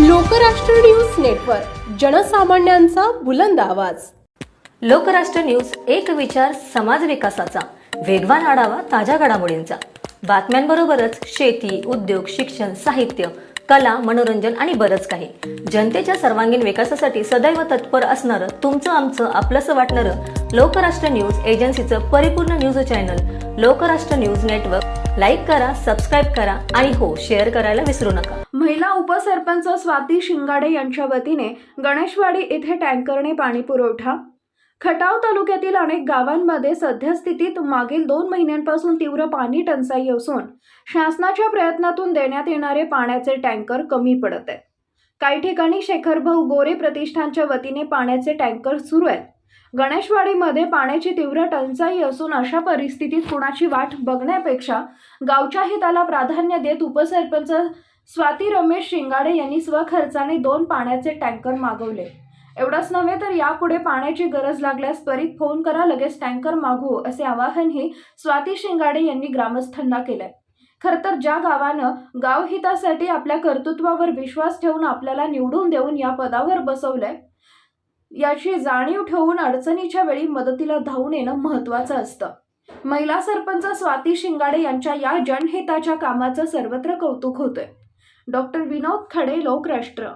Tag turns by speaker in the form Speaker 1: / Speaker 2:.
Speaker 1: Lokrashtra news network जनसामान्यांचा बुलंद आवाज.
Speaker 2: Lokrashtra news एक विचार समाज विकासाचा वेगवान आढावा ताज्या घडामोडींचा. बातम्यांबरोबरच शेती उद्योग शिक्षण साहित्य कला मनोरंजन आणि बरंच काही. जनतेच्या सर्वांगीण विकासासाठी सदैव तत्पर असणारं तुमचं आमचं आपलंसं वाटणारं लोकराष्ट्र न्यूज एजन्सीचं परिपूर्ण news channel Lokrashtra news network. Like करा सबस्क्राईब करा आणि हो शेअर करायला विसरू नका.
Speaker 3: महिला उपसरपंच स्वाती शिंगाडे यांच्या वतीने गणेशवाडी येथे टँकरने पाणी पुरवठा खटाव तालुक्यातील अनेक गावांमध्ये सध्यास्थितीत मागील दोन महिन्यांपासून तीव्र पाणी टंचाई असून शासनाच्या प्रयत्नातून देण्यात येणारे पाण्याचे टँकर कमी पडत आहेत. काही ठिकाणी शेखरभाऊ गोरे प्रतिष्ठानच्या वतीने पाण्याचे टँकर सुरू आहेत. गणेशवाडीमध्ये पाण्याची तीव्र टंचाई असून अशा परिस्थितीत कुणाची वाट बघण्यापेक्षा गावच्या हिताला प्राधान्य देत उपसरपंच स्वाती रमेश शिंगाडे यांनी स्वखर्चाने दोन पाण्याचे टँकर मागवले. एवढंच नव्हे तर यापुढे पाण्याची गरज लागल्यास त्वरित फोन करा लगेच टँकर मागवू असे आवाहनही स्वाती शिंगाडे यांनी ग्रामस्थांना केलंय. खर तर ज्या गावानं गावहितासाठी आपल्या कर्तृत्वावर विश्वास ठेवून आपल्याला निवडून देऊन या पदावर बसवलंय याची जाणीव ठेवून अडचणीच्या वेळी मदतीला धावून येणं महत्त्वाचं असतं. महिला सरपंच स्वाती शिंगाडे यांच्या या जनहिताच्या कामाचं सर्वत्र कौतुक होतंय. डॉक्टर विनोद खडे लोकराष्ट्र.